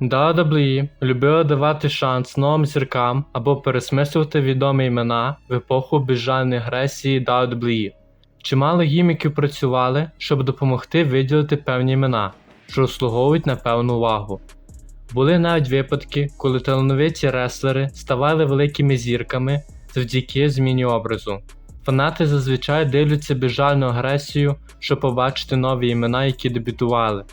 WWE любили давати шанс новим зіркам або пересмислювати відомі імена в епоху безжальної агресії WWE. Чимало гіміків працювали, щоб допомогти виділити певні імена, що заслуговують на певну увагу. Були навіть випадки, коли талановиті реслери ставали великими зірками завдяки зміні образу. Фанати зазвичай дивляться безжальну агресію, щоб побачити нові імена, які дебютували,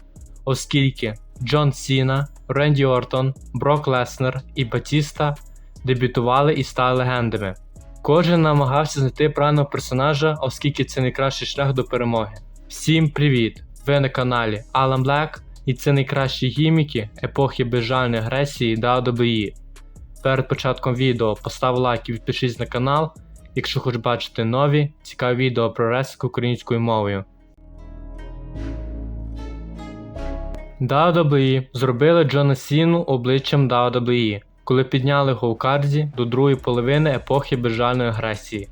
оскільки Джон Сіна, Ренді Ортон, Брок Леснер і Батіста дебютували і стали легендами. Кожен намагався знайти правильного персонажа, оскільки це найкращий шлях до перемоги. Всім привіт! Ви на каналі Alan Black і це найкращі гіміки епохи безжальної агресії WWE. Перед початком відео постав лайк і підпишись на канал, якщо хочеш бачити нові цікаві відео про ресик українською мовою. WWE зробили Джона Сіну обличчям WWE, коли підняли карзі до другої половини епохи безжальної агресії.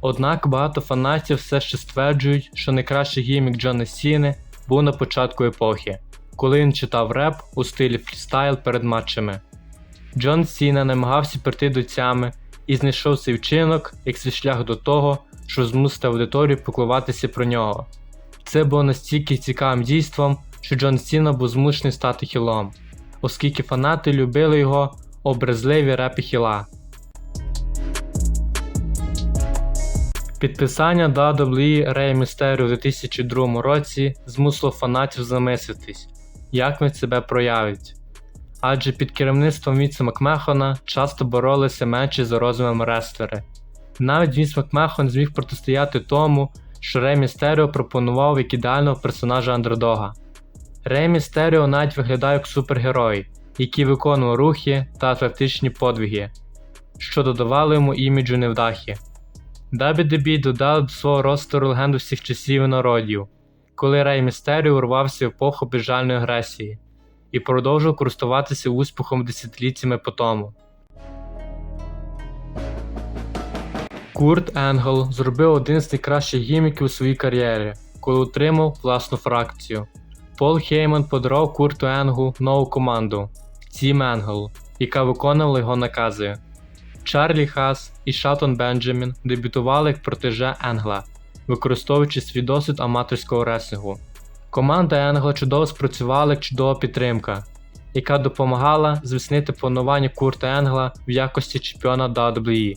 Однак багато фанатів все ще стверджують, що найкращий гімік Джона Сіни був на початку епохи, коли він читав реп у стилі фрістайл перед матчами. Джон Сіна намагався прийти до тями і знайшов цей вчинок як свій шлях до того, щоб змусити аудиторію піклуватися про нього. Це було настільки цікавим дійством, що Джон Сіна був змушений стати хілом, оскільки фанати любили його образливі репи хіла. Підписання WWE Рея Містеріо у 2002 році змусило фанатів замислитись, як він себе проявить. Адже під керівництвом Вінса Макмехона часто боролися менші за розумом рестлери. Навіть Вінс Макмехон зміг протистояти тому, що Рей Містеріо пропонував як ідеального персонажа андердога. Рей Містеріо навіть виглядає як супергерой, який виконував рухи та атлетичні подвиги, що додавали йому іміджу невдахи. WWE додали до свого ростеру легенду всіх часів і народів, коли Рей Містеріо урвався в епоху безжальної агресії і продовжував користуватися успіхом десятиліттями по тому. Курт Енгл зробив один з найкращих гіміків у своїй кар'єрі, коли отримав власну фракцію. Пол Хейман подарував Курту Енглу нову команду Team Angle, яка виконувала його накази. Чарлі Хас і Шатон Бенджамін дебютували як протеже Енгла, використовуючи свій досвід аматорського реслінгу. Команда Енгла чудово спрацювала як чудова підтримка, яка допомагала зміцнити планування Курта Енгла в якості чемпіона WWE,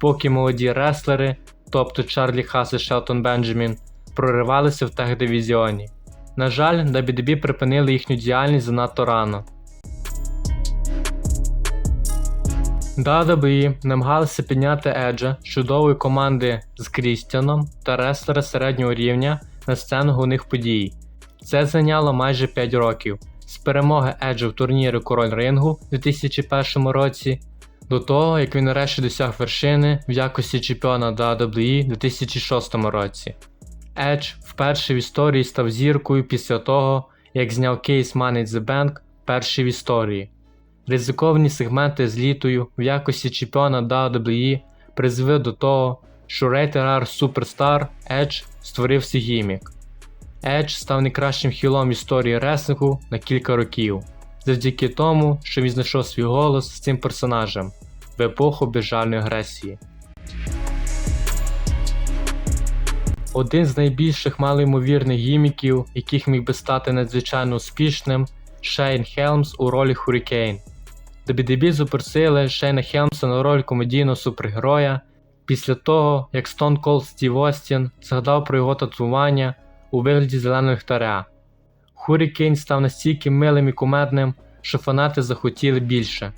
поки молоді реслери, тобто Чарлі Хас і Шелтон Бенджамін, проривалися в тех-дивізіоні. На жаль, WWE припинили їхню діяльність занадто рано. WWE намагалися підняти Еджа з чудової команди з Крістіаном та реслера середнього рівня на сцену головних подій. Це зайняло майже 5 років з перемоги Еджа в турнірі Король Рингу у 2001 році до того, як він нарешті досяг вершини в якості чемпіона WWE у 2006 році. Едж вперше в історії став зіркою після того, як зняв кейс Money the Bank перший в історії. Ризиковані сегменти з літою в якості чемпіона WWE призвели до того, що Rated R Superstar Edge створив свій гімік. Edge став найкращим хілом історії реслінгу на кілька років, завдяки тому, що він знайшов свій голос з цим персонажем в епоху безжальної агресії. Один з найбільших малоймовірних гіміків, яких міг би стати надзвичайно успішним, Шейн Хелмс у ролі Хурікейн. WWE запросили Шейна Хелмса на роль комедійного супергероя після того, як Stone Cold Стів Остін згадав про його татуювання у вигляді зеленого ліхтаря. Хурікейн став настільки милим і кумедним, що фанати захотіли більше.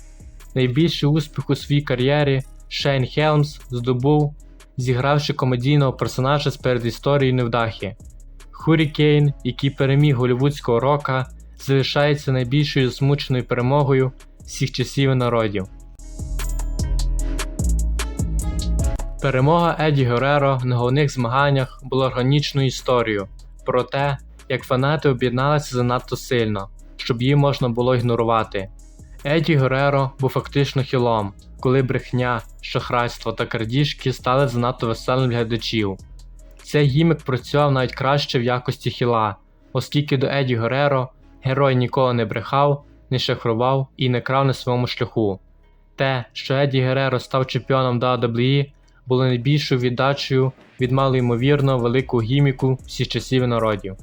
Найбільший успіх у своїй кар'єрі Шейн Хелмс здобув, зігравши комедійного персонажа з передісторії невдахи. Хурікейн, який переміг голівудського рока, залишається найбільшою змученою перемогою всіх часів і народів. Перемога Еді Гереро на головних змаганнях була органічною історією про те, як фанати об'єдналися занадто сильно, щоб її можна було ігнорувати. Еді Гереро був фактично хілом, коли брехня, шахрайство та крадіжки стали занадто веселим для глядачів. Цей гімік працював навіть краще в якості хіла, оскільки до Еді Гереро герой ніколи не брехав не шахрував і не крав на своєму шляху. Те, що Еді Гереро став чемпіоном WWE, було найбільшою віддачею від малоймовірно великого гіміку всіх часів і народів.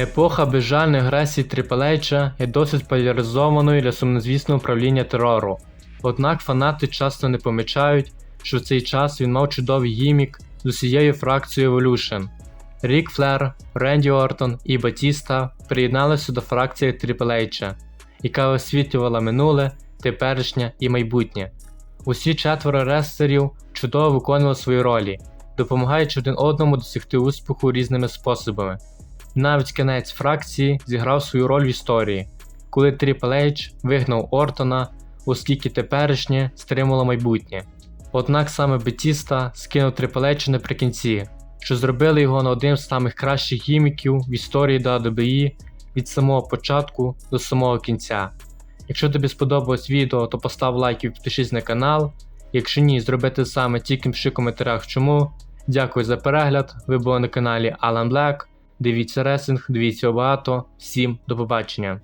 Епоха безжальної агресії Трипл є досить поляризованою для сумнозвісного управління терору. Однак фанати часто не помічають, що в цей час він мав чудовий гімік з усією фракцією Evolution. Рік Флер, Ренді Ортон і Батіста приєдналися до фракції Трипл Ейча, яка освітлювала минуле, теперішнє і майбутнє. Усі четверо рестлерів чудово виконували свої ролі, допомагаючи один одному досягти успіху різними способами. Навіть кінець фракції зіграв свою роль в історії, коли Triple H вигнав Ортона, оскільки теперішнє стримало майбутнє. Однак саме Бетіста скинув Triple H наприкінці, що зробили його на одним з самих кращих гіміків в історії WWE від самого початку до самого кінця. Якщо тобі сподобалось відео, то постав лайк і підпишись на канал. Якщо ні, зроби те саме, тільки пиши в коментарях чому. Дякую за перегляд. Ви були на каналі Alan Black. Дивіться ресинг, дивіться багато. Всім до побачення.